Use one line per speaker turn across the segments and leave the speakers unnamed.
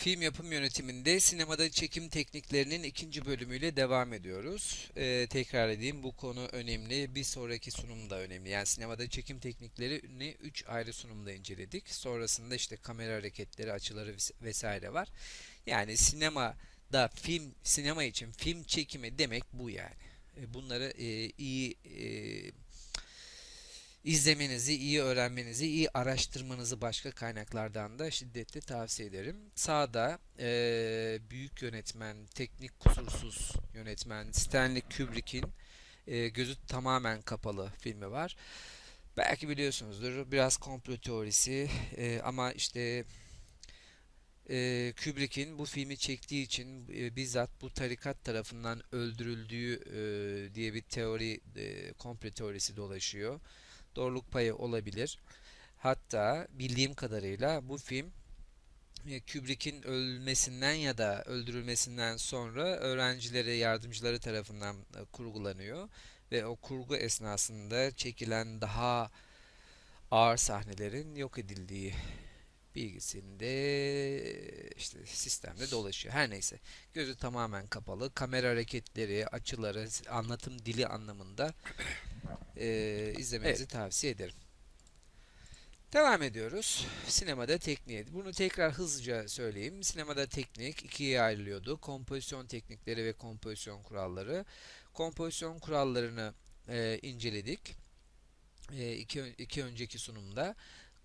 Film yapım yönetiminde sinemada çekim tekniklerinin ikinci bölümüyle devam ediyoruz. Ee, tekrar edeyim bu konu önemli. Bir sonraki sunum da önemli. Yani sinemada çekim tekniklerini 3 ayrı sunumda inceledik. Sonrasında işte kamera hareketleri, açıları ves- vesaire var. Yani sinemada film, sinema için film çekimi demek bu yani. E, Bunları e, iyi e, İzlemenizi, iyi öğrenmenizi, iyi araştırmanızı başka kaynaklardan da şiddetle tavsiye ederim. Sağda eee, büyük yönetmen, teknik kusursuz yönetmen Stanley Kubrick'in eee, gözü tamamen kapalı filmi var. Belki biliyorsunuzdur, biraz komplo teorisi eee, ama işte eee, Kubrick'in bu filmi çektiği için eee, bizzat bu tarikat tarafından öldürüldüğü eee, diye bir teori, eee, komplo teorisi dolaşıyor doğruluk payı olabilir. Hatta bildiğim kadarıyla bu film e, Kubrick'in ölmesinden ya da öldürülmesinden sonra öğrencileri, yardımcıları tarafından e, kurgulanıyor ve o kurgu esnasında çekilen daha ağır sahnelerin yok edildiği bilgisinde işte sistemde dolaşıyor. Her neyse. Gözü tamamen kapalı. Kamera hareketleri, açıları, anlatım dili anlamında e, izlemenizi tavsiye ederim. Devam ediyoruz. Sinemada tekniğe. Bunu tekrar hızlıca söyleyeyim. Sinemada teknik ikiye ayrılıyordu. Kompozisyon teknikleri ve kompozisyon kuralları. Kompozisyon kurallarını e, inceledik. E, iki, iki önceki sunumda.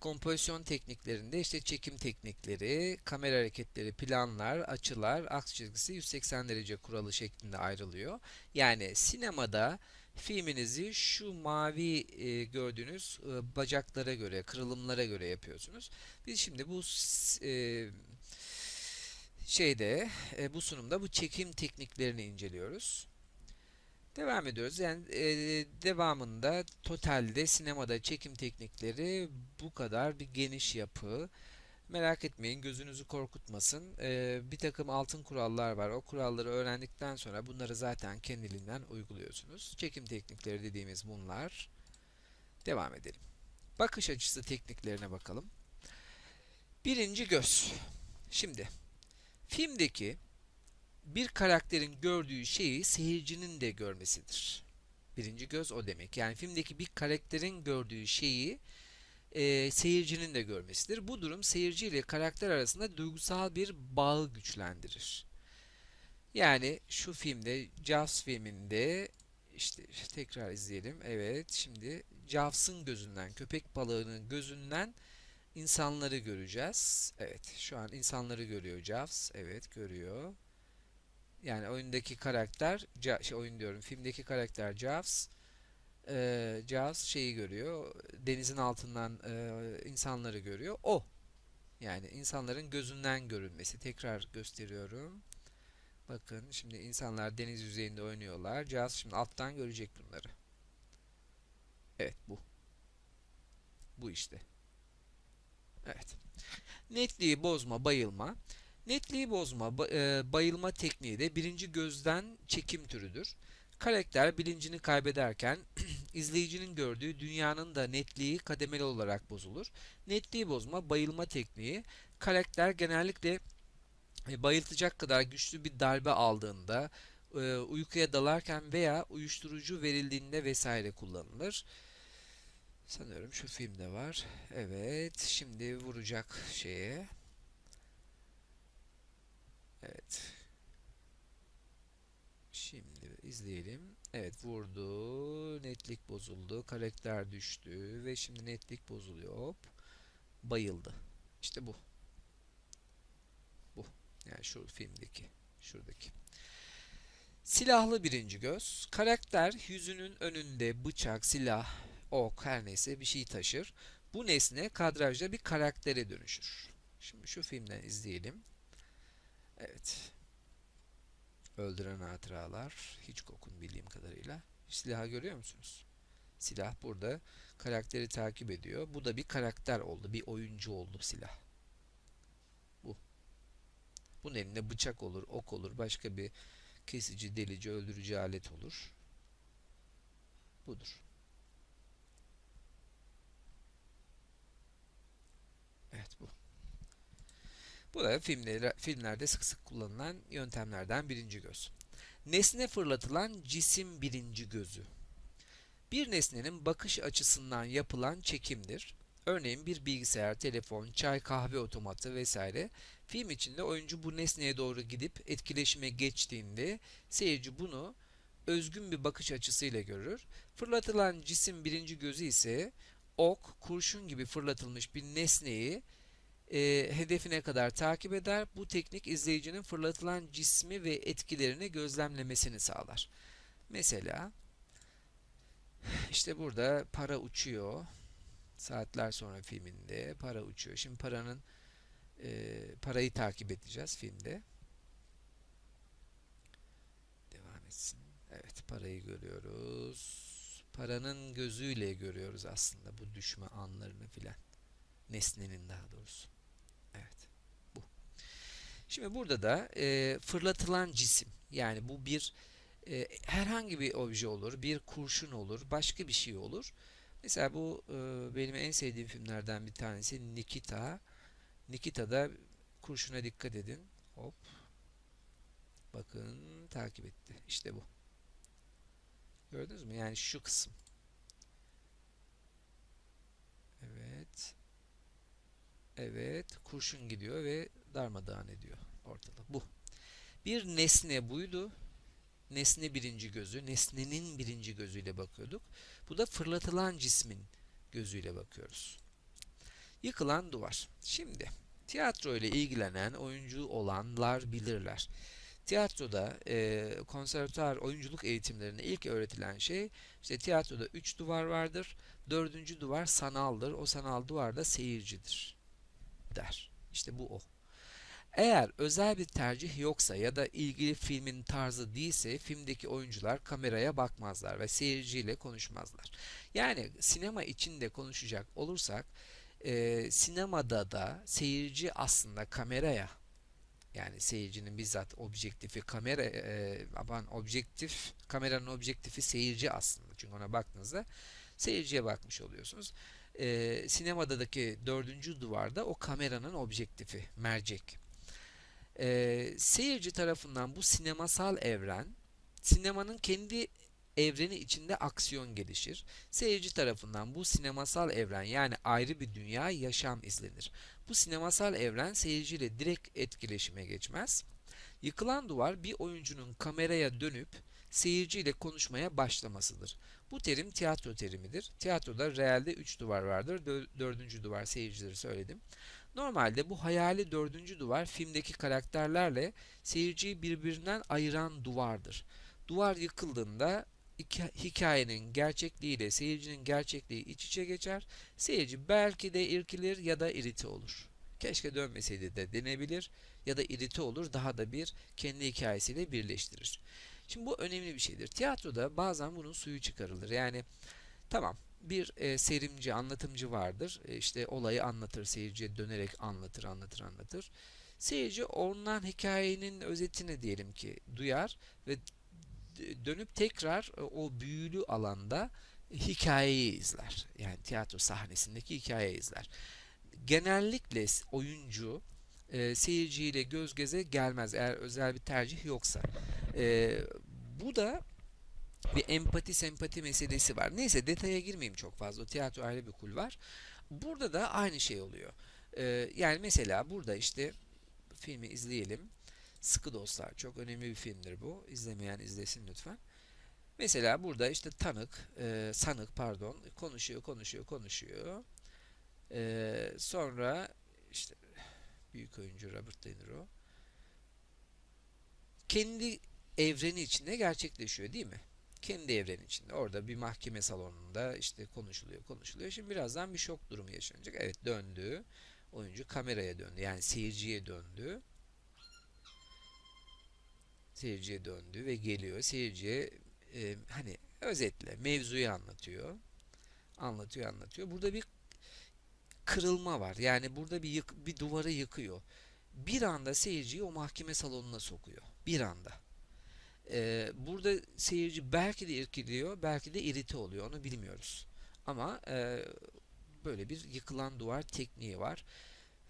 Kompozisyon tekniklerinde işte çekim teknikleri, kamera hareketleri, planlar, açılar, aks çizgisi 180 derece kuralı şeklinde ayrılıyor. Yani sinemada filminizi şu mavi e, gördüğünüz e, bacaklara göre, kırılımlara göre yapıyorsunuz. Biz şimdi bu e, şeyde, e, bu sunumda bu çekim tekniklerini inceliyoruz. Devam ediyoruz. Yani e, devamında totalde sinemada çekim teknikleri bu kadar bir geniş yapı. Merak etmeyin, gözünüzü korkutmasın. E, bir takım altın kurallar var. O kuralları öğrendikten sonra bunları zaten kendiliğinden uyguluyorsunuz. Çekim teknikleri dediğimiz bunlar. Devam edelim. Bakış açısı tekniklerine bakalım. Birinci göz. Şimdi filmdeki bir karakterin gördüğü şeyi seyircinin de görmesidir. Birinci göz o demek. Yani filmdeki bir karakterin gördüğü şeyi e, seyircinin de görmesidir. Bu durum seyirci ile karakter arasında duygusal bir bağı güçlendirir. Yani şu filmde, Jaws filminde işte tekrar izleyelim. Evet, şimdi Jaws'ın gözünden, köpek balığının gözünden insanları göreceğiz. Evet, şu an insanları görüyor Jaws. Evet, görüyor. Yani oyundaki karakter, şey oyun diyorum, filmdeki karakter Jaws, e, Jaws şeyi görüyor, denizin altından e, insanları görüyor. O, yani insanların gözünden görünmesi. Tekrar gösteriyorum. Bakın şimdi insanlar deniz yüzeyinde oynuyorlar. Jaws şimdi alttan görecek bunları. Evet bu. Bu işte. Evet. Netliği bozma, bayılma. Netliği bozma, ba- bayılma tekniği de birinci gözden çekim türüdür. Karakter bilincini kaybederken izleyicinin gördüğü dünyanın da netliği kademeli olarak bozulur. Netliği bozma, bayılma tekniği karakter genellikle e, bayıltacak kadar güçlü bir darbe aldığında, e, uykuya dalarken veya uyuşturucu verildiğinde vesaire kullanılır. Sanıyorum şu filmde var. Evet, şimdi vuracak şeye. Evet. İzleyelim. Evet vurdu. Netlik bozuldu. Karakter düştü. Ve şimdi netlik bozuluyor. Hop. Bayıldı. İşte bu. Bu. Yani şu filmdeki. Şuradaki. Silahlı birinci göz. Karakter yüzünün önünde bıçak, silah, ok her neyse bir şey taşır. Bu nesne kadrajda bir karaktere dönüşür. Şimdi şu filmden izleyelim. Evet. Öldüren hatıralar. Hitchcock'un bildiğim kadarıyla. Silahı görüyor musunuz? Silah burada karakteri takip ediyor. Bu da bir karakter oldu. Bir oyuncu oldu silah. Bu. Bunun elinde bıçak olur, ok olur, başka bir kesici, delici, öldürücü alet olur. Budur. Evet bu. Bu da filmler, filmlerde sık sık kullanılan yöntemlerden birinci göz. Nesne fırlatılan cisim birinci gözü. Bir nesnenin bakış açısından yapılan çekimdir. Örneğin bir bilgisayar, telefon, çay, kahve otomatı vesaire. Film içinde oyuncu bu nesneye doğru gidip etkileşime geçtiğinde seyirci bunu özgün bir bakış açısıyla görür. Fırlatılan cisim birinci gözü ise ok, kurşun gibi fırlatılmış bir nesneyi e, hedefine kadar takip eder. Bu teknik izleyicinin fırlatılan cismi ve etkilerini gözlemlemesini sağlar. Mesela işte burada para uçuyor. Saatler sonra filminde para uçuyor. Şimdi paranın e, parayı takip edeceğiz filmde. Devam etsin. Evet parayı görüyoruz. Paranın gözüyle görüyoruz aslında bu düşme anlarını filan. Nesnenin daha doğrusu. Evet. Bu. Şimdi burada da e, fırlatılan cisim. Yani bu bir e, herhangi bir obje olur. Bir kurşun olur. Başka bir şey olur. Mesela bu e, benim en sevdiğim filmlerden bir tanesi Nikita. Nikita'da kurşuna dikkat edin. Hop. Bakın takip etti. İşte bu. Gördünüz mü? Yani şu kısım. Evet. Evet. Kurşun gidiyor ve darmadağın ediyor ortalığı. Bu. Bir nesne buydu. Nesne birinci gözü. Nesnenin birinci gözüyle bakıyorduk. Bu da fırlatılan cismin gözüyle bakıyoruz. Yıkılan duvar. Şimdi tiyatro ile ilgilenen oyuncu olanlar bilirler. Tiyatroda e, konservatuar oyunculuk eğitimlerinde ilk öğretilen şey işte tiyatroda üç duvar vardır. Dördüncü duvar sanaldır. O sanal duvar da seyircidir der. İşte bu o. Eğer özel bir tercih yoksa ya da ilgili filmin tarzı değilse filmdeki oyuncular kameraya bakmazlar ve seyirciyle konuşmazlar. Yani sinema içinde konuşacak olursak e, sinemada da seyirci aslında kameraya yani seyircinin bizzat objektifi kamera e, aman objektif kameranın objektifi seyirci aslında çünkü ona baktığınızda seyirciye bakmış oluyorsunuz. E, sinemadaki dördüncü duvarda o kameranın objektifi mercek. E, seyirci tarafından bu sinemasal evren sinemanın kendi evreni içinde aksiyon gelişir. Seyirci tarafından bu sinemasal evren yani ayrı bir dünya yaşam izlenir. Bu sinemasal evren seyirciyle direkt etkileşime geçmez. Yıkılan duvar bir oyuncunun kameraya dönüp seyirciyle konuşmaya başlamasıdır. Bu terim tiyatro terimidir. Tiyatroda realde 3 duvar vardır. Dördüncü duvar seyircileri söyledim. Normalde bu hayali dördüncü duvar filmdeki karakterlerle seyirciyi birbirinden ayıran duvardır. Duvar yıkıldığında hikayenin gerçekliğiyle seyircinin gerçekliği iç içe geçer. Seyirci belki de irkilir ya da irite olur. Keşke dönmeseydi de denebilir ya da irite olur daha da bir kendi hikayesiyle birleştirir. Şimdi bu önemli bir şeydir. Tiyatroda bazen bunun suyu çıkarılır. Yani tamam bir e, serimci, anlatımcı vardır. E, işte olayı anlatır, seyirciye dönerek anlatır, anlatır, anlatır. Seyirci ondan hikayenin özetini diyelim ki duyar ve dönüp tekrar e, o büyülü alanda hikayeyi izler. Yani tiyatro sahnesindeki hikayeyi izler. Genellikle oyuncu e, seyirciyle göz göze gelmez eğer özel bir tercih yoksa. E, bu da bir empati sempati meselesi var. Neyse detaya girmeyeyim çok fazla. O tiyatro ayrı bir kul var. Burada da aynı şey oluyor. E, yani mesela burada işte filmi izleyelim. Sıkı Dostlar çok önemli bir filmdir bu. İzlemeyen izlesin lütfen. Mesela burada işte tanık, e, sanık pardon konuşuyor, konuşuyor, konuşuyor. E, sonra işte büyük oyuncu Robert De Niro kendi evreni içinde gerçekleşiyor değil mi? Kendi evreni içinde. Orada bir mahkeme salonunda işte konuşuluyor, konuşuluyor. Şimdi birazdan bir şok durumu yaşanacak. Evet döndü. Oyuncu kameraya döndü. Yani seyirciye döndü seyirciye döndü ve geliyor. Seyirciye e, hani özetle mevzuyu anlatıyor. Anlatıyor, anlatıyor. Burada bir kırılma var. Yani burada bir yık, bir duvarı yıkıyor. Bir anda seyirciyi o mahkeme salonuna sokuyor. Bir anda. Ee, burada seyirci belki de irkiliyor, belki de irite oluyor. Onu bilmiyoruz. Ama e, böyle bir yıkılan duvar tekniği var.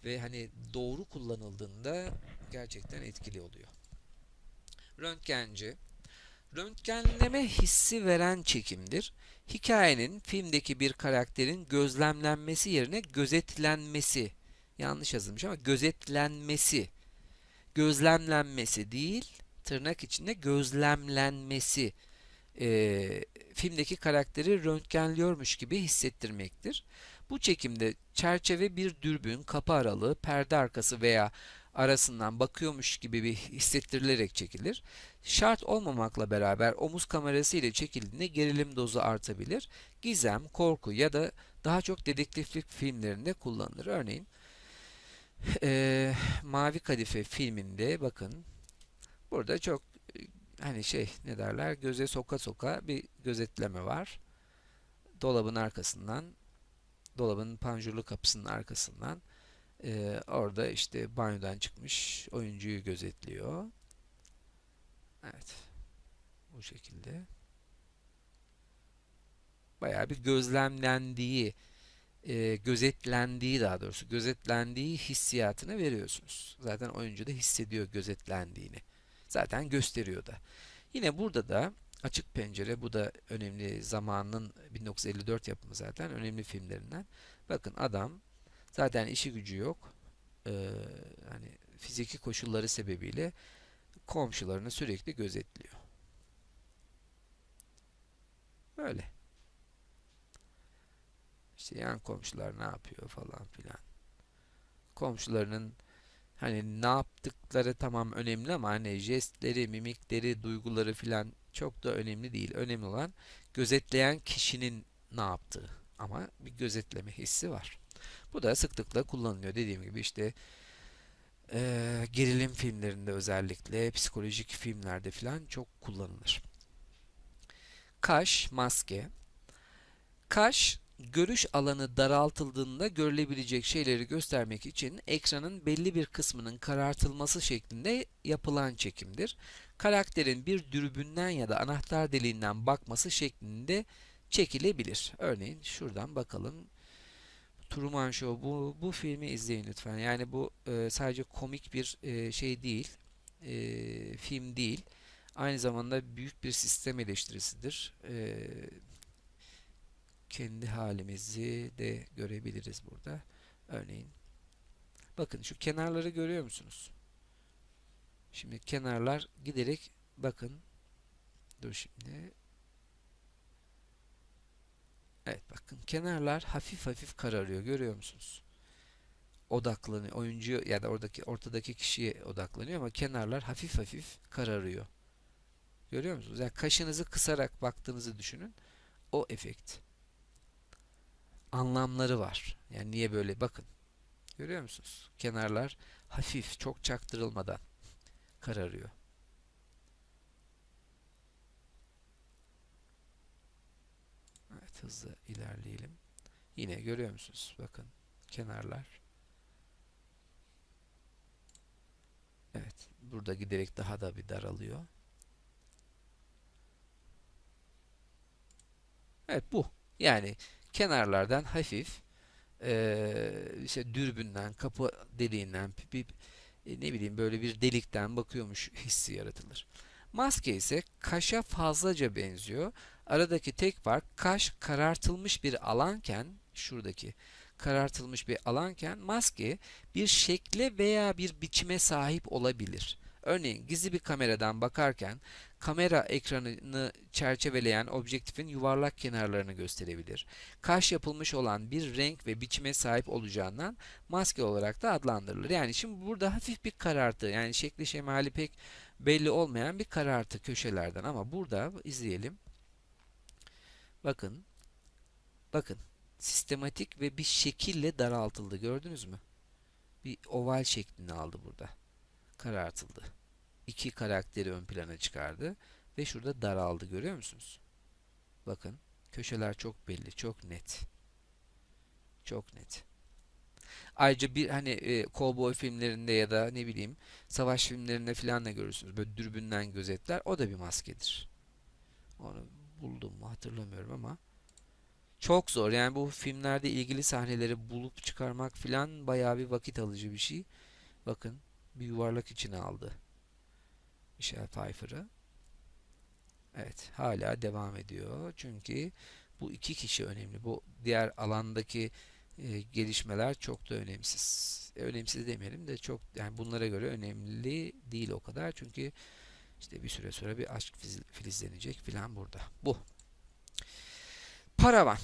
ve hani doğru kullanıldığında gerçekten etkili oluyor. Röntgenci Röntgenleme hissi veren çekimdir. Hikayenin filmdeki bir karakterin gözlemlenmesi yerine gözetlenmesi yanlış yazılmış ama gözetlenmesi gözlemlenmesi değil tırnak içinde gözlemlenmesi e, filmdeki karakteri röntgenliyormuş gibi hissettirmektir. Bu çekimde çerçeve bir dürbün, kapı aralığı, perde arkası veya arasından bakıyormuş gibi bir hissettirilerek çekilir. Şart olmamakla beraber omuz kamerası ile çekildiğinde gerilim dozu artabilir. Gizem, korku ya da daha çok dedektiflik filmlerinde kullanılır. Örneğin e, Mavi Kadife filminde bakın burada çok e, hani şey ne derler göze soka soka bir gözetleme var. Dolabın arkasından dolabın panjurlu kapısının arkasından e, orada işte banyodan çıkmış oyuncuyu gözetliyor. Evet. Bu şekilde. Bayağı bir gözlemlendiği e, gözetlendiği daha doğrusu gözetlendiği hissiyatını veriyorsunuz. Zaten oyuncu da hissediyor gözetlendiğini. Zaten gösteriyor da. Yine burada da Açık Pencere bu da önemli zamanın 1954 yapımı zaten önemli filmlerinden. Bakın adam zaten işi gücü yok. Ee, hani fiziki koşulları sebebiyle komşularını sürekli gözetliyor. Böyle. İşte yan komşular ne yapıyor falan filan. Komşularının hani ne yaptıkları tamam önemli ama hani jestleri, mimikleri, duyguları filan çok da önemli değil. Önemli olan gözetleyen kişinin ne yaptığı. Ama bir gözetleme hissi var. Bu da sıklıkla kullanılıyor. Dediğim gibi işte e, gerilim filmlerinde özellikle psikolojik filmlerde filan çok kullanılır. Kaş, maske. Kaş görüş alanı daraltıldığında görülebilecek şeyleri göstermek için ekranın belli bir kısmının karartılması şeklinde yapılan çekimdir. Karakterin bir dürbünden ya da anahtar deliğinden bakması şeklinde çekilebilir. Örneğin şuradan bakalım. Truman Show bu bu filmi izleyin lütfen. Yani bu e, sadece komik bir e, şey değil. E, film değil. Aynı zamanda büyük bir sistem eleştirisidir. E, kendi halimizi de görebiliriz burada. Örneğin bakın şu kenarları görüyor musunuz? Şimdi kenarlar giderek bakın dur şimdi Evet bakın kenarlar hafif hafif kararıyor görüyor musunuz? Odaklanıyor oyuncu ya da oradaki ortadaki kişiye odaklanıyor ama kenarlar hafif hafif kararıyor. Görüyor musunuz? Yani kaşınızı kısarak baktığınızı düşünün. O efekt anlamları var. Yani niye böyle bakın. Görüyor musunuz? Kenarlar hafif, çok çaktırılmadan kararıyor. Evet, hızlı ilerleyelim. Yine görüyor musunuz? Bakın kenarlar. Evet, burada giderek daha da bir daralıyor. Evet bu. Yani kenarlardan hafif e, işte dürbünden, kapı deliğinden bir, e, ne bileyim böyle bir delikten bakıyormuş hissi yaratılır. Maske ise kaşa fazlaca benziyor. Aradaki tek fark kaş karartılmış bir alanken şuradaki karartılmış bir alanken maske bir şekle veya bir biçime sahip olabilir. Örneğin gizli bir kameradan bakarken kamera ekranını çerçeveleyen objektifin yuvarlak kenarlarını gösterebilir. Kaş yapılmış olan bir renk ve biçime sahip olacağından maske olarak da adlandırılır. Yani şimdi burada hafif bir karartı yani şekli şemali pek belli olmayan bir karartı köşelerden ama burada izleyelim. Bakın. Bakın. Sistematik ve bir şekille daraltıldı. Gördünüz mü? Bir oval şeklini aldı burada. Karartıldı iki karakteri ön plana çıkardı ve şurada daraldı görüyor musunuz? Bakın köşeler çok belli, çok net. Çok net. Ayrıca bir hani e, kovboy filmlerinde ya da ne bileyim savaş filmlerinde filan da görürsünüz. Böyle dürbünden gözetler. O da bir maskedir. Onu buldum mu hatırlamıyorum ama Çok zor. Yani bu filmlerde ilgili sahneleri bulup çıkarmak filan bayağı bir vakit alıcı bir şey. Bakın bir yuvarlak içine aldı. Michelle Pfeiffer'ı. Evet, hala devam ediyor. Çünkü bu iki kişi önemli. Bu diğer alandaki e, gelişmeler çok da önemsiz. E, önemsiz demeyelim de çok yani bunlara göre önemli değil o kadar. Çünkü işte bir süre sonra bir aşk filizlenecek filan burada. Bu. Paravan.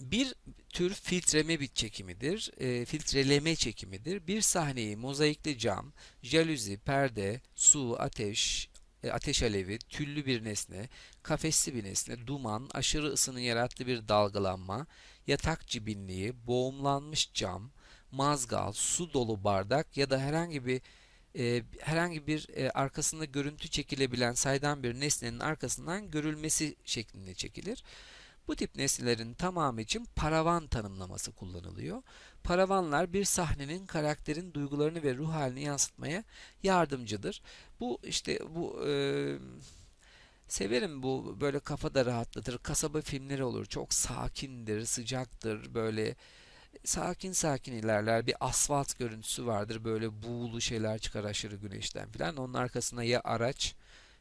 Bir tür filtreme bir çekimidir. E, filtreleme çekimidir. Bir sahneyi mozaikli cam, jaluzi, perde, su, ateş, e, ateş alevi, tüllü bir nesne, kafesli bir nesne, duman, aşırı ısının yarattığı bir dalgalanma, yatak cibinliği, boğumlanmış cam, mazgal, su dolu bardak ya da herhangi bir e, herhangi bir e, arkasında görüntü çekilebilen saydam bir nesnenin arkasından görülmesi şeklinde çekilir. Bu tip nesnelerin tamamı için paravan tanımlaması kullanılıyor. Paravanlar bir sahnenin karakterin duygularını ve ruh halini yansıtmaya yardımcıdır. Bu işte bu e, severim bu böyle kafada rahatlatır. Kasaba filmleri olur. Çok sakindir, sıcaktır. Böyle sakin sakin ilerler. Bir asfalt görüntüsü vardır. Böyle buğulu şeyler çıkar aşırı güneşten filan. Onun arkasına ya araç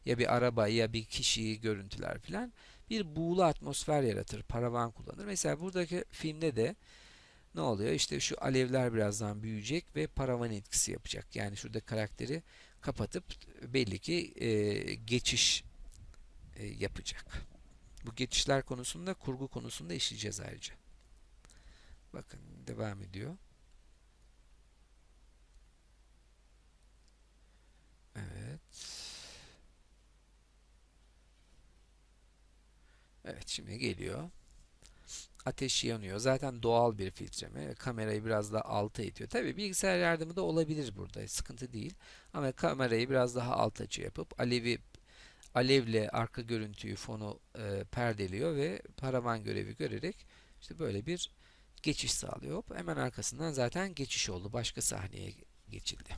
ya bir araba ya bir kişiyi görüntüler filan. Bir buğulu atmosfer yaratır. Paravan kullanır. Mesela buradaki filmde de ne oluyor? İşte şu alevler birazdan büyüyecek ve paravan etkisi yapacak. Yani şurada karakteri kapatıp belli ki e, geçiş e, yapacak. Bu geçişler konusunda kurgu konusunda işleyeceğiz ayrıca. Bakın devam ediyor. Evet. Evet şimdi geliyor. Ateş yanıyor. Zaten doğal bir filtreme. Kamerayı biraz daha alta itiyor. Tabii bilgisayar yardımı da olabilir burada. Sıkıntı değil. Ama kamerayı biraz daha alt açı yapıp alevi alevle arka görüntüyü fonu e, perdeliyor ve paravan görevi görerek işte böyle bir geçiş sağlıyor. Hemen arkasından zaten geçiş oldu. Başka sahneye geçildi.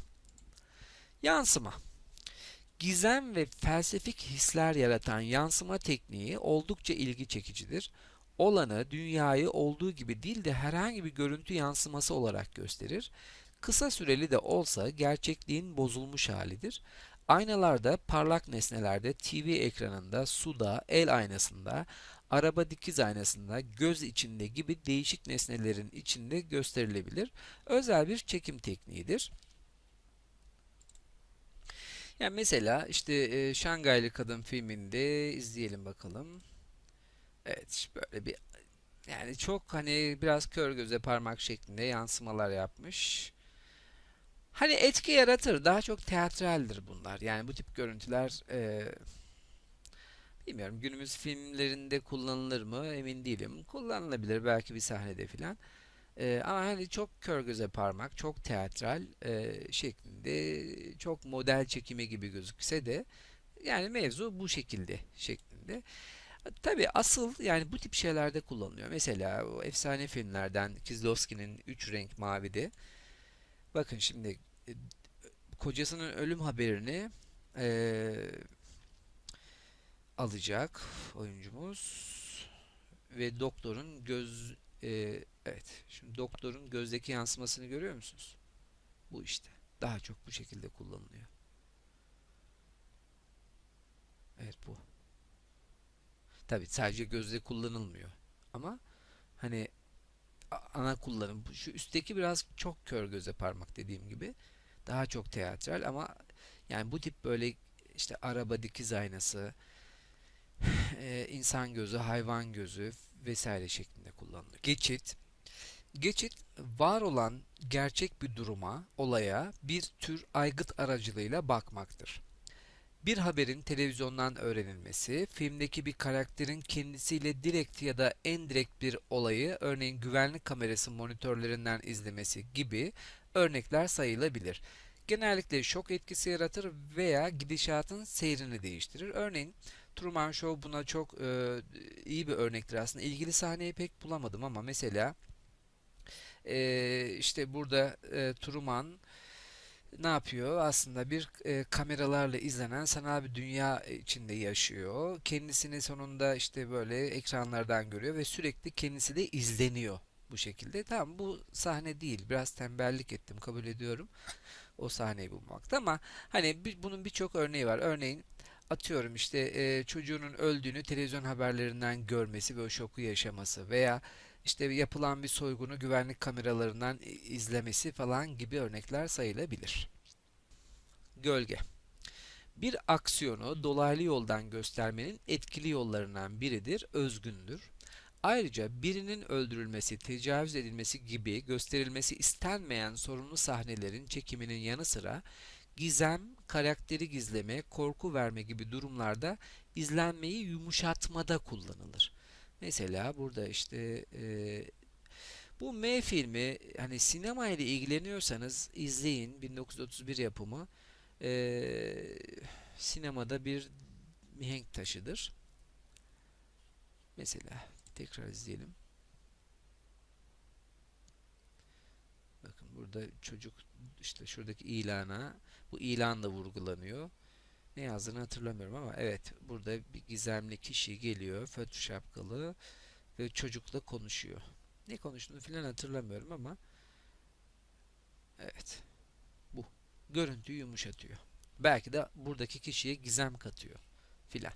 Yansıma. Gizem ve felsefik hisler yaratan yansıma tekniği oldukça ilgi çekicidir. Olanı, dünyayı olduğu gibi değil de herhangi bir görüntü yansıması olarak gösterir. Kısa süreli de olsa gerçekliğin bozulmuş halidir. Aynalarda, parlak nesnelerde, TV ekranında, suda, el aynasında, araba dikiz aynasında, göz içinde gibi değişik nesnelerin içinde gösterilebilir. Özel bir çekim tekniğidir. Yani mesela işte e, Şangaylı Kadın filminde izleyelim bakalım. Evet böyle bir yani çok hani biraz kör göze parmak şeklinde yansımalar yapmış. Hani etki yaratır. Daha çok teatraldir bunlar. Yani bu tip görüntüler e, bilmiyorum günümüz filmlerinde kullanılır mı emin değilim. Kullanılabilir belki bir sahnede filan. E, ama hani çok kör göze parmak, çok teatral e, şeklinde, çok model çekimi gibi gözükse de yani mevzu bu şekilde şeklinde. Tabii asıl yani bu tip şeylerde kullanılıyor. Mesela o efsane filmlerden Kieslowski'nin Üç Renk Mavi'de bakın şimdi e, kocasının ölüm haberini e, alacak oyuncumuz ve doktorun göz e, evet şimdi doktorun gözdeki yansımasını görüyor musunuz? Bu işte. Daha çok bu şekilde kullanılıyor. Evet bu. Tabii sadece gözde kullanılmıyor. Ama hani ana kullanım. Şu üstteki biraz çok kör göze parmak dediğim gibi. Daha çok teatral ama yani bu tip böyle işte araba dikiz aynası, e, insan gözü, hayvan gözü vesaire şeklinde kullanılıyor. Geçit. Geçit var olan gerçek bir duruma, olaya bir tür aygıt aracılığıyla bakmaktır. Bir haberin televizyondan öğrenilmesi, filmdeki bir karakterin kendisiyle direkt ya da endirekt bir olayı, örneğin güvenlik kamerası monitörlerinden izlemesi gibi örnekler sayılabilir. Genellikle şok etkisi yaratır veya gidişatın seyrini değiştirir. Örneğin Truman Show buna çok e, iyi bir örnektir aslında. İlgili sahneyi pek bulamadım ama mesela e, işte burada e, Truman ne yapıyor? Aslında bir e, kameralarla izlenen sanal bir dünya içinde yaşıyor. Kendisini sonunda işte böyle ekranlardan görüyor ve sürekli kendisi de izleniyor bu şekilde. Tamam bu sahne değil. Biraz tembellik ettim kabul ediyorum o sahneyi bulmakta ama hani bir- bunun birçok örneği var. Örneğin atıyorum işte e, çocuğunun öldüğünü televizyon haberlerinden görmesi ve o şoku yaşaması veya işte yapılan bir soygunu güvenlik kameralarından izlemesi falan gibi örnekler sayılabilir. Gölge. Bir aksiyonu dolaylı yoldan göstermenin etkili yollarından biridir, özgündür. Ayrıca birinin öldürülmesi, tecavüz edilmesi gibi gösterilmesi istenmeyen sorunlu sahnelerin çekiminin yanı sıra gizem, karakteri gizleme, korku verme gibi durumlarda izlenmeyi yumuşatmada kullanılır. Mesela burada işte e, bu M filmi hani sinema ile ilgileniyorsanız izleyin 1931 yapımı e, sinemada bir mihenk taşıdır. Mesela tekrar izleyelim. Bakın burada çocuk işte şuradaki ilana bu ilan da vurgulanıyor. Ne yazdığını hatırlamıyorum ama evet burada bir gizemli kişi geliyor fötr şapkalı ve çocukla konuşuyor. Ne konuştuğunu filan hatırlamıyorum ama evet bu görüntüyü yumuşatıyor. Belki de buradaki kişiye gizem katıyor filan.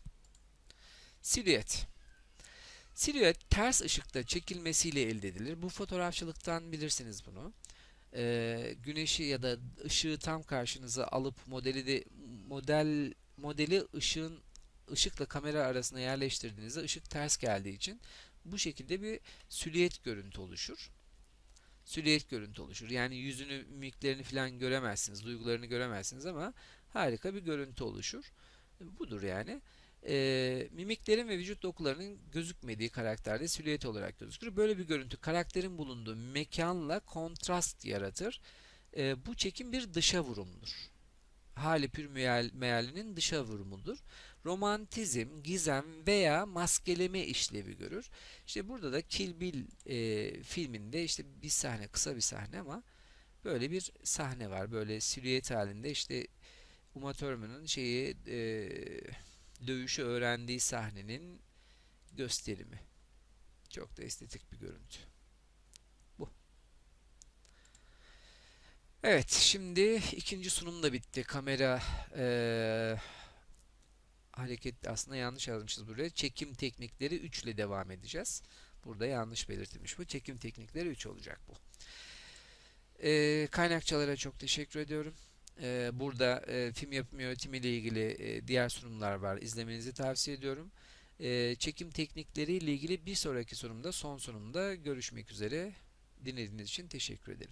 Silüet. Silüet ters ışıkta çekilmesiyle elde edilir. Bu fotoğrafçılıktan bilirsiniz bunu. Ee, güneşi ya da ışığı tam karşınıza alıp modeli de model modeli ışığın ışıkla kamera arasına yerleştirdiğinizde ışık ters geldiği için bu şekilde bir silüet görüntü oluşur. Silüet görüntü oluşur. Yani yüzünü, mimiklerini falan göremezsiniz, duygularını göremezsiniz ama harika bir görüntü oluşur. Budur yani. Ee, mimiklerin ve vücut dokularının gözükmediği karakterde silüet olarak gözükür. Böyle bir görüntü karakterin bulunduğu mekanla kontrast yaratır. Ee, bu çekim bir dışa vurumdur. Hali pür meal- mealinin dışa vurumudur. Romantizm, gizem veya maskeleme işlevi görür. İşte burada da Kill Bill e, filminde işte bir sahne, kısa bir sahne ama böyle bir sahne var. Böyle silüet halinde işte Uma Thurman'ın şeyi e, dövüşü öğrendiği sahnenin gösterimi. Çok da estetik bir görüntü. Bu. Evet, şimdi ikinci sunum da bitti. Kamera eee hareket aslında yanlış yazmışız buraya. Çekim teknikleri 3 ile devam edeceğiz. Burada yanlış belirtilmiş bu. Çekim teknikleri 3 olacak bu. Eee, kaynakçalara çok teşekkür ediyorum. Eee, burada eee, film yapım yönetimi ile ilgili eee, diğer sunumlar var. İzlemenizi tavsiye ediyorum. Eee, çekim teknikleri ile ilgili bir sonraki sunumda, son sunumda görüşmek üzere. Dinlediğiniz için teşekkür ederim.